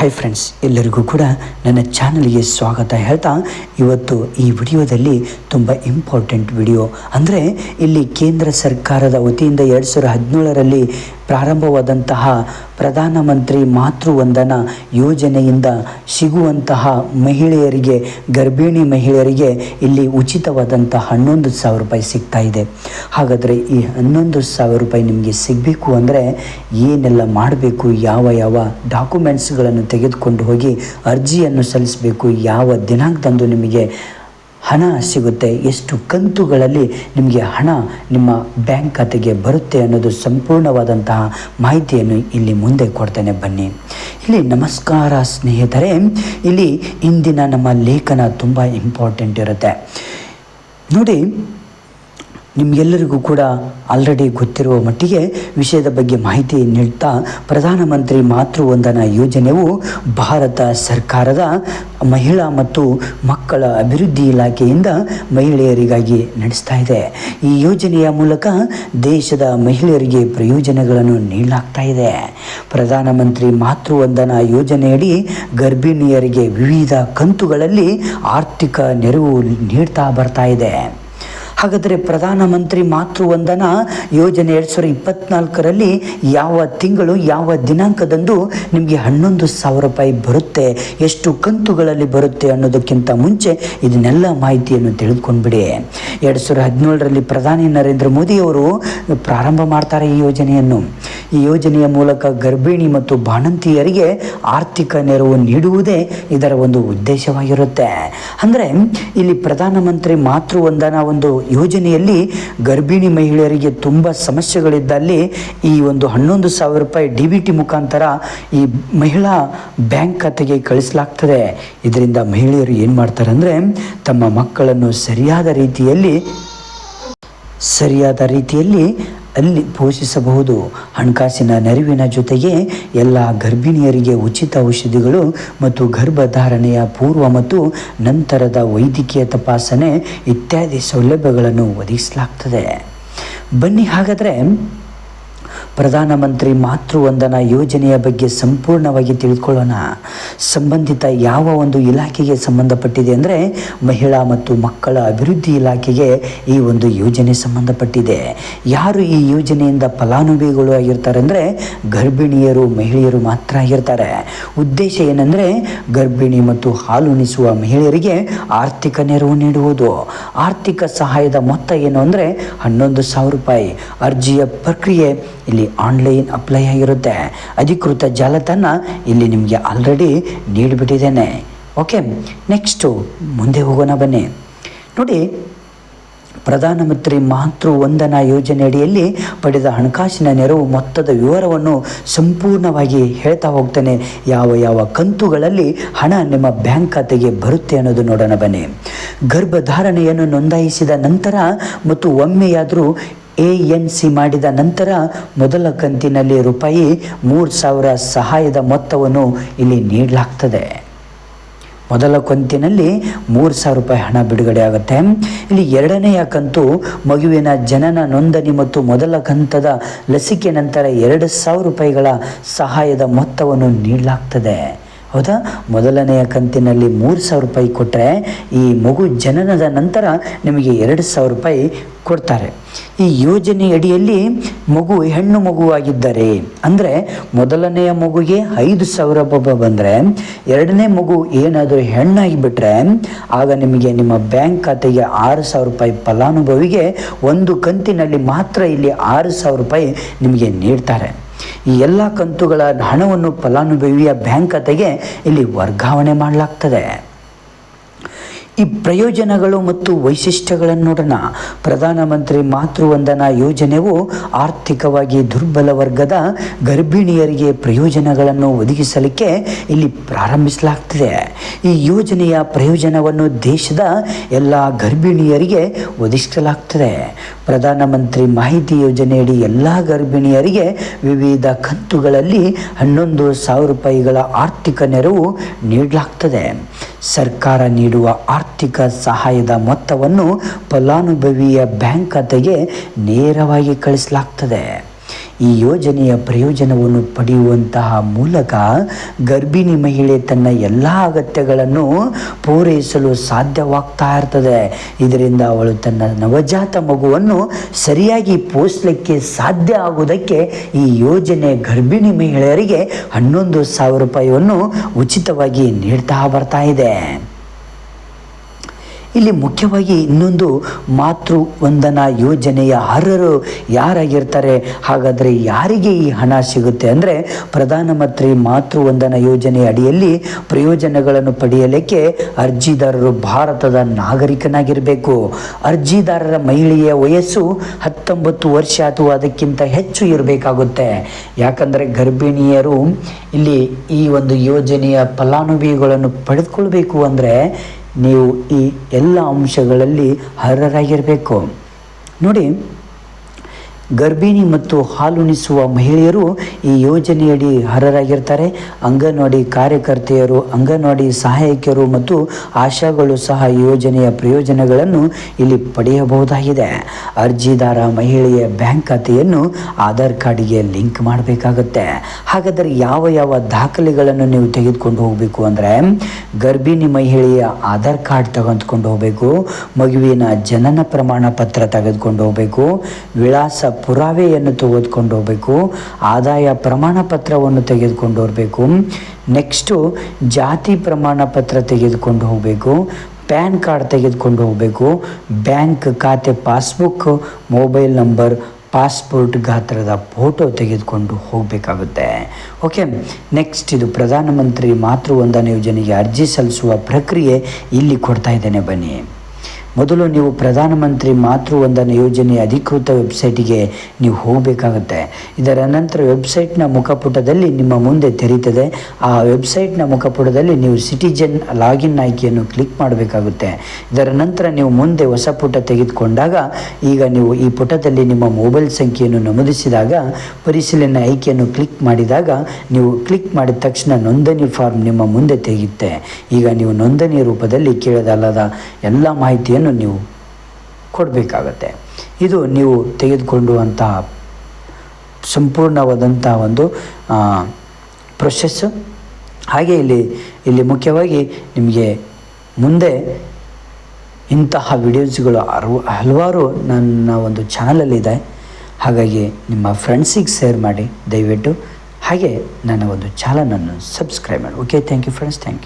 Hi friends ಎಲ್ಲರಿಗೂ ಕೂಡ ನನ್ನ ಚಾನಲ್ಗೆ ಸ್ವಾಗತ ಹೇಳ್ತಾ, ಇವತ್ತು ಈ ವಿಡಿಯೋದಲ್ಲಿ ತುಂಬ ಇಂಪಾರ್ಟೆಂಟ್ ವಿಡಿಯೋ ಅಂದರೆ ಇಲ್ಲಿ ಕೇಂದ್ರ ಸರ್ಕಾರದ ವತಿಯಿಂದ ಎರಡು ಸಾವಿರದ ಹದಿನೇಳರಲ್ಲಿ ಪ್ರಾರಂಭವಾದಂತಹ ಪ್ರಧಾನಮಂತ್ರಿ ಮಾತೃವಂದನ ಯೋಜನೆಯಿಂದ ಸಿಗುವಂತಹ ಮಹಿಳೆಯರಿಗೆ, ಗರ್ಭಿಣಿ ಮಹಿಳೆಯರಿಗೆ ಇಲ್ಲಿ ಉಚಿತವಾದಂಥ ಹನ್ನೊಂದು ಸಾವಿರ ರೂಪಾಯಿ ಸಿಗ್ತಾ ಇದೆ. ಹಾಗಾದರೆ ಈ ಹನ್ನೊಂದು ಸಾವಿರ ರೂಪಾಯಿ ನಿಮಗೆ ಸಿಗಬೇಕು ಅಂದರೆ ಏನೆಲ್ಲ ಮಾಡಬೇಕು? ಯಾವ ಯಾವ ಡಾಕ್ಯುಮೆಂಟ್ಸ್ಗಳನ್ನು ತೆಗೆದುಕೊಂಡು ಹೋಗಿ ಅರ್ಜಿಯನ್ನು ಸಲ್ಲಿಸಬೇಕು? ಯಾವ ದಿನಾಂಕದಂದು ನಿಮಗೆ ಹಣ ಸಿಗುತ್ತೆ. ಎಷ್ಟು ಕಂತುಗಳಲ್ಲಿ ನಿಮಗೆ ಹಣ ನಿಮ್ಮ ಬ್ಯಾಂಕ್ ಖಾತೆಗೆ ಬರುತ್ತೆ ಅನ್ನೋದು ಸಂಪೂರ್ಣವಾದಂತಹ ಮಾಹಿತಿಯನ್ನು ಇಲ್ಲಿ ಮುಂದೆ ಕೊಡ್ತೇನೆ ಬನ್ನಿ. ಇಲ್ಲಿ ನಮಸ್ಕಾರ ಸ್ನೇಹಿತರೆ, ಇಲ್ಲಿ ಇಂದಿನ ನಮ್ಮ ಲೇಖನ ತುಂಬ ಇಂಪಾರ್ಟೆಂಟ್ ಇರುತ್ತೆ. ನೋಡಿ ನಿಮಗೆಲ್ಲರಿಗೂ ಕೂಡ ಆಲ್ರೆಡಿ ಗೊತ್ತಿರುವ ಮಟ್ಟಿಗೆ ವಿಷಯದ ಬಗ್ಗೆ ಮಾಹಿತಿ ನೀಡ್ತಾ ಪ್ರಧಾನಮಂತ್ರಿ ಮಾತೃವಂದನಾ ಯೋಜನೆಯು ಭಾರತ ಸರ್ಕಾರದ ಮಹಿಳಾ ಮತ್ತು ಮಕ್ಕಳ ಅಭಿವೃದ್ಧಿ ಇಲಾಖೆಯಿಂದ ಮಹಿಳೆಯರಿಗಾಗಿ ನಡೆಸ್ತಾ ಇದೆ. ಈ ಯೋಜನೆಯ ಮೂಲಕ ದೇಶದ ಮಹಿಳೆಯರಿಗೆ ಪ್ರಯೋಜನಗಳನ್ನು ನೀಡಲಾಗ್ತಾ ಇದೆ. ಪ್ರಧಾನಮಂತ್ರಿ ಮಾತೃವಂದನಾ ಯೋಜನೆಯಡಿ ಗರ್ಭಿಣಿಯರಿಗೆ ವಿವಿಧ ಕಂತುಗಳಲ್ಲಿ ಆರ್ಥಿಕ ನೆರವು ನೀಡ್ತಾ ಬರ್ತಾ ಇದೆ. ಹಾಗಾದರೆ ಪ್ರಧಾನಮಂತ್ರಿ ಮಾತೃವಂದನಾ ಯೋಜನೆ ಎರಡು ಸಾವಿರದ ಇಪ್ಪತ್ನಾಲ್ಕರಲ್ಲಿ ಯಾವ ತಿಂಗಳು, ಯಾವ ದಿನಾಂಕದಂದು ನಿಮಗೆ ಹನ್ನೊಂದು ಸಾವಿರ ರೂಪಾಯಿ ಬರುತ್ತೆ, ಎಷ್ಟು ಕಂತುಗಳಲ್ಲಿ ಬರುತ್ತೆ ಅನ್ನೋದಕ್ಕಿಂತ ಮುಂಚೆ ಇದನ್ನೆಲ್ಲ ಮಾಹಿತಿಯನ್ನು ತಿಳಿದುಕೊಂಡ್ಬಿಡಿ. ಎರಡು ಸಾವಿರದ ಹದಿನೇಳರಲ್ಲಿ ಪ್ರಧಾನಿ ನರೇಂದ್ರ ಮೋದಿಯವರು ಪ್ರಾರಂಭ ಮಾಡ್ತಾರೆ ಈ ಯೋಜನೆಯನ್ನು. ಈ ಯೋಜನೆಯ ಮೂಲಕ ಗರ್ಭಿಣಿ ಮತ್ತು ಬಾಣಂತಿಯರಿಗೆ ಆರ್ಥಿಕ ನೆರವು ನೀಡುವುದೇ ಇದರ ಒಂದು ಉದ್ದೇಶವಾಗಿರುತ್ತೆ. ಅಂದರೆ ಇಲ್ಲಿ ಪ್ರಧಾನಮಂತ್ರಿ ಮಾತೃವಂದನಾ ಒಂದು ಯೋಜನೆಯಲ್ಲಿ ಗರ್ಭಿಣಿ ಮಹಿಳೆಯರಿಗೆ ತುಂಬ ಸಮಸ್ಯೆಗಳಿದ್ದಲ್ಲಿ ಈ ಒಂದು ಹನ್ನೊಂದು ಸಾವಿರ ರೂಪಾಯಿ ಡಿ ಬಿ ಟಿ ಮುಖಾಂತರ ಈ ಮಹಿಳಾ ಬ್ಯಾಂಕ್ ಖಾತೆಗೆ ಕಳಿಸಲಾಗ್ತದೆ. ಇದರಿಂದ ಮಹಿಳೆಯರು ಏನು ಮಾಡ್ತಾರೆ ಅಂದರೆ ತಮ್ಮ ಮಕ್ಕಳನ್ನು ಸರಿಯಾದ ರೀತಿಯಲ್ಲಿ ಸರಿಯಾದ ರೀತಿಯಲ್ಲಿ ಅಲ್ಲಿ ಪೋಷಿಸಬಹುದು. ಹಣಕಾಸಿನ ನೆರವಿನ ಜೊತೆಗೆ ಎಲ್ಲ ಗರ್ಭಿಣಿಯರಿಗೆ ಉಚಿತ ಔಷಧಿಗಳು ಮತ್ತು ಗರ್ಭಧಾರಣೆಯ ಪೂರ್ವ ಮತ್ತು ನಂತರದ ವೈದ್ಯಕೀಯ ತಪಾಸಣೆ ಇತ್ಯಾದಿ ಸೌಲಭ್ಯಗಳನ್ನು ಒದಗಿಸಲಾಗ್ತದೆ. ಬನ್ನಿ ಹಾಗಾದರೆ ಪ್ರಧಾನಮಂತ್ರಿ ಮಾತೃವಂದನಾ ಯೋಜನೆಯ ಬಗ್ಗೆ ಸಂಪೂರ್ಣವಾಗಿ ತಿಳಿದುಕೊಳ್ಳೋಣ ಸಂಬಂಧಿತ ಯಾವ ಒಂದು ಇಲಾಖೆಗೆ ಸಂಬಂಧಪಟ್ಟಿದೆ ಅಂದರೆ ಮಹಿಳಾ ಮತ್ತು ಮಕ್ಕಳ ಅಭಿವೃದ್ಧಿ ಇಲಾಖೆಗೆ ಈ ಒಂದು ಯೋಜನೆ ಸಂಬಂಧಪಟ್ಟಿದೆ. ಯಾರು ಈ ಯೋಜನೆಯಿಂದ ಫಲಾನುಭವಿಗಳು ಆಗಿರ್ತಾರೆ ಅಂದರೆ ಗರ್ಭಿಣಿಯರು, ಮಹಿಳೆಯರು ಮಾತ್ರ ಆಗಿರ್ತಾರೆ. ಉದ್ದೇಶ ಏನಂದರೆ ಗರ್ಭಿಣಿ ಮತ್ತು ಹಾಲುಣಿಸುವ ಮಹಿಳೆಯರಿಗೆ ಆರ್ಥಿಕ ನೆರವು ನೀಡುವುದು. ಆರ್ಥಿಕ ಸಹಾಯದ ಮೊತ್ತ ಏನು ಅಂದರೆ ಹನ್ನೊಂದು ಸಾವಿರ ರೂಪಾಯಿ. ಅರ್ಜಿಯ ಪ್ರಕ್ರಿಯೆ ಇಲ್ಲಿ ಆನ್ಲೈನ್ ಅಪ್ಲೈ ಆಗಿರುತ್ತೆ. ಅಧಿಕೃತ ಜಾಲತಾಣ ಇಲ್ಲಿ ನಿಮಗೆ ಆಲ್ರೆಡಿ ನೀಡಿಬಿಟ್ಟಿದ್ದೇನೆ. ಓಕೆ ನೆಕ್ಸ್ಟು ಮುಂದೆ ಹೋಗೋಣ ಬನ್ನಿ. ನೋಡಿ, ಪ್ರಧಾನಮಂತ್ರಿ ಮಾತೃ ವಂದನಾ ಯೋಜನೆ ಅಡಿಯಲ್ಲಿ ಪಡೆದ ಹಣಕಾಸಿನ ನೆರವು ಮೊತ್ತದ ವಿವರವನ್ನು ಸಂಪೂರ್ಣವಾಗಿ ಹೇಳ್ತಾ ಹೋಗ್ತೇನೆ. ಯಾವ ಯಾವ ಕಂತುಗಳಲ್ಲಿ ಹಣ ನಿಮ್ಮ ಬ್ಯಾಂಕ್ ಖಾತೆಗೆ ಬರುತ್ತೆ ಅನ್ನೋದು ನೋಡೋಣ ಬನ್ನಿ. ಗರ್ಭಧಾರಣೆಯನ್ನು ನೋಂದಾಯಿಸಿದ ನಂತರ ಮತ್ತು ಒಮ್ಮೆಯಾದರೂ ಎ ಎನ್ ಸಿ ಮಾಡಿದ ನಂತರ ಮೊದಲ ಕಂತಿನಲ್ಲಿ ರೂಪಾಯಿ ಮೂರು ಸಾವಿರ ಸಹಾಯದ ಮೊತ್ತವನ್ನು ಇಲ್ಲಿ ನೀಡಲಾಗ್ತದೆ. ಮೊದಲ ಕಂತಿನಲ್ಲಿ ಮೂರು ಸಾವಿರ ರೂಪಾಯಿ ಹಣ ಬಿಡುಗಡೆ ಆಗುತ್ತೆ. ಇಲ್ಲಿ ಎರಡನೆಯ ಕಂತು ಮಗುವಿನ ಜನನ ನೋಂದಣಿ ಮತ್ತು ಮೊದಲ ಕಂತದ ಲಸಿಕೆ ನಂತರ ಎರಡು ಸಾವಿರ ರೂಪಾಯಿಗಳ ಸಹಾಯದ ಮೊತ್ತವನ್ನು ನೀಡಲಾಗ್ತದೆ. ಹೌದಾ? ಮೊದಲನೆಯ ಕಂತಿನಲ್ಲಿ ಮೂರು ಸಾವಿರ ರೂಪಾಯಿ ಕೊಟ್ಟರೆ ಈ ಮಗು ಜನನದ ನಂತರ ನಿಮಗೆ ಎರಡು ಸಾವಿರ ರೂಪಾಯಿ ಕೊಡ್ತಾರೆ. ಈ ಯೋಜನೆ ಅಡಿಯಲ್ಲಿ ಮಗು ಹೆಣ್ಣು ಮಗುವಾಗಿದ್ದರೆ, ಅಂದರೆ ಮೊದಲನೆಯ ಮಗುಗೆ ಐದು ಸಾವಿರ ರೂಪಾಯಿ ಬಂದರೆ, ಎರಡನೇ ಮಗು ಏನಾದರೂ ಹೆಣ್ಣಾಗಿ ಬಿಟ್ಟರೆ ಆಗ ನಿಮಗೆ ನಿಮ್ಮ ಬ್ಯಾಂಕ್ ಖಾತೆಗೆ ಆರು ಸಾವಿರ ರೂಪಾಯಿ ಫಲಾನುಭವಿಗೆ ಒಂದು ಕಂತಿನಲ್ಲಿ ಮಾತ್ರ ಇಲ್ಲಿ ಆರು ಸಾವಿರ ರೂಪಾಯಿ ನಿಮಗೆ ನೀಡ್ತಾರೆ. ಈ ಎಲ್ಲ ಕಂತುಗಳ ಹಣವನ್ನು ಫಲಾನುಭವಿಯ ಬ್ಯಾಂಕ್ ಖಾತೆಗೆ ಇಲ್ಲಿ ವರ್ಗಾವಣೆ ಮಾಡಲಾಗ್ತದೆ. ಈ ಪ್ರಯೋಜನಗಳು ಮತ್ತು ವೈಶಿಷ್ಟ್ಯಗಳನ್ನು ನೋಡೋಣ ಪ್ರಧಾನಮಂತ್ರಿ ಮಾತೃವಂದನಾ ಯೋಜನೆಯು ಆರ್ಥಿಕವಾಗಿ ದುರ್ಬಲ ವರ್ಗದ ಗರ್ಭಿಣಿಯರಿಗೆ ಪ್ರಯೋಜನಗಳನ್ನು ಒದಗಿಸಲಿಕ್ಕೆ ಇಲ್ಲಿ ಪ್ರಾರಂಭಿಸಲಾಗ್ತಿದೆ. ಈ ಯೋಜನೆಯ ಪ್ರಯೋಜನವನ್ನು ದೇಶದ ಎಲ್ಲ ಗರ್ಭಿಣಿಯರಿಗೆ ಒದಗಿಸಲಾಗ್ತದೆ. ಪ್ರಧಾನಮಂತ್ರಿ ಮಾಹಿತಿ ಯೋಜನೆಯಡಿ ಎಲ್ಲ ಗರ್ಭಿಣಿಯರಿಗೆ ವಿವಿಧ ಕಂತುಗಳಲ್ಲಿ ಹನ್ನೊಂದು ಸಾವಿರ ರೂಪಾಯಿಗಳ ಆರ್ಥಿಕ ನೆರವು ನೀಡಲಾಗ್ತದೆ. ಸರ್ಕಾರ ನೀಡುವ ಆರ್ಥಿಕ ಸಹಾಯದ ಮೊತ್ತವನ್ನು ಫಲಾನುಭವಿಯ ಬ್ಯಾಂಕ್ ಖಾತೆಗೆ ನೇರವಾಗಿ ಕಳಿಸಲಾಗ್ತದೆ. ಈ ಯೋಜನೆಯ ಪ್ರಯೋಜನವನ್ನು ಪಡೆಯುವಂತಹ ಮೂಲಕ ಗರ್ಭಿಣಿ ಮಹಿಳೆ ತನ್ನ ಎಲ್ಲ ಅಗತ್ಯಗಳನ್ನು ಪೂರೈಸಲು ಸಾಧ್ಯವಾಗ್ತಾ ಇರ್ತದೆ. ಇದರಿಂದ ಅವಳು ತನ್ನ ನವಜಾತ ಮಗುವನ್ನು ಸರಿಯಾಗಿ ಪೋಷಲಿಕ್ಕೆ ಸಾಧ್ಯ ಆಗುವುದಕ್ಕೆ ಈ ಯೋಜನೆ ಗರ್ಭಿಣಿ ಮಹಿಳೆಯರಿಗೆ ಹನ್ನೊಂದು ಸಾವಿರ ರೂಪಾಯಿಯನ್ನು ಉಚಿತವಾಗಿ ನೀಡ್ತಾ ಬರ್ತಾ ಇದೆ. ಇಲ್ಲಿ ಮುಖ್ಯವಾಗಿ ಇನ್ನೊಂದು ಮಾತೃ ವಂದನಾ ಯೋಜನೆಯ ಅರ್ಹರು ಯಾರಾಗಿರ್ತಾರೆ? ಹಾಗಾದರೆ ಯಾರಿಗೆ ಈ ಹಣ ಸಿಗುತ್ತೆ? ಅಂದರೆ ಪ್ರಧಾನಮಂತ್ರಿ ಮಾತೃ ವಂದನಾ ಯೋಜನೆ ಅಡಿಯಲ್ಲಿ ಪ್ರಯೋಜನಗಳನ್ನು ಪಡೆಯಲಿಕ್ಕೆ ಅರ್ಜಿದಾರರು ಭಾರತದ ನಾಗರಿಕನಾಗಿರಬೇಕು. ಅರ್ಜಿದಾರರ ಮಹಿಳೆಯ ವಯಸ್ಸು ಹತ್ತೊಂಬತ್ತು ವರ್ಷ ಅಥವಾ ಅದಕ್ಕಿಂತ ಹೆಚ್ಚು ಇರಬೇಕಾಗುತ್ತೆ. ಯಾಕಂದರೆ ಗರ್ಭಿಣಿಯರು ಇಲ್ಲಿ ಈ ಒಂದು ಯೋಜನೆಯ ಫಲಾನುಭವಿಗಳನ್ನು ಪಡೆದುಕೊಳ್ಬೇಕು ಅಂದರೆ ನೀವು ಈ ಎಲ್ಲ ಅಂಶಗಳಲ್ಲಿ ಅರ್ಹರಾಗಿರಬೇಕು. ನೋಡಿ ಗರ್ಭಿಣಿ ಮತ್ತು ಹಾಲುಣಿಸುವ ಮಹಿಳೆಯರು ಈ ಯೋಜನೆಯಡಿ ಅರ್ಹರಾಗಿರ್ತಾರೆ. ಅಂಗನವಾಡಿ ಕಾರ್ಯಕರ್ತೆಯರು, ಅಂಗನವಾಡಿ ಸಹಾಯಕಿಯರು ಮತ್ತು ಆಶಾಗಳು ಸಹ ಈ ಯೋಜನೆಯ ಪ್ರಯೋಜನಗಳನ್ನು ಇಲ್ಲಿ ಪಡೆಯಬಹುದಾಗಿದೆ. ಅರ್ಜಿದಾರ ಮಹಿಳೆಯ ಬ್ಯಾಂಕ್ ಖಾತೆಯನ್ನು ಆಧಾರ್ ಕಾರ್ಡಿಗೆ ಲಿಂಕ್ ಮಾಡಬೇಕಾಗುತ್ತೆ. ಹಾಗಾದರೆ ಯಾವ ಯಾವ ದಾಖಲೆಗಳನ್ನು ನೀವು ತೆಗೆದುಕೊಂಡು ಹೋಗಬೇಕು ಅಂದರೆ, ಗರ್ಭಿಣಿ ಮಹಿಳೆಯ ಆಧಾರ್ ಕಾರ್ಡ್ ತಗೊಂಡ್ಕೊಂಡು ಹೋಗಬೇಕು, ಮಗುವಿನ ಜನನ ಪ್ರಮಾಣ ಪತ್ರ ತೆಗೆದುಕೊಂಡು ಹೋಗಬೇಕು, ವಿಳಾಸ ಪುರಾವೆಯನ್ನು ತೆಗೆದುಕೊಂಡು ಹೋಗಬೇಕು, ಆದಾಯ ಪ್ರಮಾಣ ಪತ್ರವನ್ನು ತೆಗೆದುಕೊಂಡು ಹೋಗಬೇಕು ನೆಕ್ಸ್ಟು ಜಾತಿ ಪ್ರಮಾಣ ಪತ್ರ ತೆಗೆದುಕೊಂಡು ಹೋಗಬೇಕು, ಪ್ಯಾನ್ ಕಾರ್ಡ್ ತೆಗೆದುಕೊಂಡು ಹೋಗಬೇಕು, ಬ್ಯಾಂಕ್ ಖಾತೆ, ಪಾಸ್ಬುಕ್, ಮೊಬೈಲ್ ನಂಬರ್, ಪಾಸ್ಪೋರ್ಟ್ ಗಾತ್ರದ ಫೋಟೋ ತೆಗೆದುಕೊಂಡು ಹೋಗಬೇಕಾಗುತ್ತೆ. ಓಕೆ ನೆಕ್ಸ್ಟ್ ಇದು ಪ್ರಧಾನಮಂತ್ರಿ ಮಾತೃವಂದನಾ ಯೋಜನೆಗೆ ಅರ್ಜಿ ಸಲ್ಲಿಸುವ ಪ್ರಕ್ರಿಯೆ ಇಲ್ಲಿ ಕೊಡ್ತಾ ಇದ್ದೇನೆ ಬನ್ನಿ. ಮೊದಲು ನೀವು ಪ್ರಧಾನಮಂತ್ರಿ ಮಾತೃವಂದನ ಯೋಜನೆಯ ಅಧಿಕೃತ ವೆಬ್ಸೈಟಿಗೆ ನೀವು ಹೋಗಬೇಕಾಗುತ್ತೆ. ಇದರ ನಂತರ ವೆಬ್ಸೈಟ್ನ ಮುಖಪುಟದಲ್ಲಿ ನಿಮ್ಮ ಮುಂದೆ ತೆರೀತದೆ. ಆ ವೆಬ್ಸೈಟ್ನ ಮುಖಪುಟದಲ್ಲಿ ನೀವು ಸಿಟಿಜನ್ ಲಾಗಿನ್ ಆಯ್ಕೆಯನ್ನು ಕ್ಲಿಕ್ ಮಾಡಬೇಕಾಗುತ್ತೆ. ಇದರ ನಂತರ ನೀವು ಮುಂದೆ ಹೊಸ ಪುಟ ತೆಗೆದುಕೊಂಡಾಗ, ಈಗ ನೀವು ಈ ಪುಟದಲ್ಲಿ ನಿಮ್ಮ ಮೊಬೈಲ್ ಸಂಖ್ಯೆಯನ್ನು ನಮೂದಿಸಿದಾಗ, ಪರಿಶೀಲನೆ ಆಯ್ಕೆಯನ್ನು ಕ್ಲಿಕ್ ಮಾಡಿದಾಗ, ನೀವು ಕ್ಲಿಕ್ ಮಾಡಿದ ತಕ್ಷಣ ನೋಂದಣಿ ಫಾರ್ಮ್ ನಿಮ್ಮ ಮುಂದೆ ತೆಗೆಯುತ್ತೆ. ಈಗ ನೀವು ನೋಂದಣಿ ರೂಪದಲ್ಲಿ ಕೇಳದಲ್ಲದ ಎಲ್ಲ ಮಾಹಿತಿಯನ್ನು ನೀವು ಕೊಡಬೇಕಾಗತ್ತೆ. ಇದು ನೀವು ತೆಗೆದುಕೊಳ್ಳುವಂತಹ ಸಂಪೂರ್ಣವಾದಂಥ ಒಂದು ಪ್ರೊಸೆಸ್ಸು ಹಾಗೆ ಇಲ್ಲಿ ಇಲ್ಲಿ ಮುಖ್ಯವಾಗಿ ನಿಮಗೆ ಮುಂದೆ ಇಂತಹ ವಿಡಿಯೋಸ್ಗಳು ಅರು ಹಲವಾರು ನನ್ನ ಒಂದು ಚಾನಲಲ್ಲಿದೆ ಹಾಗಾಗಿ ನಿಮ್ಮ ಫ್ರೆಂಡ್ಸಿಗೆ ಶೇರ್ ಮಾಡಿ, ದಯವಿಟ್ಟು. ಹಾಗೆ ನನ್ನ ಒಂದು ಚಾನಲನ್ನು ಸಬ್ಸ್ಕ್ರೈಬ್ ಮಾಡಿ. Okay thank you friends thank you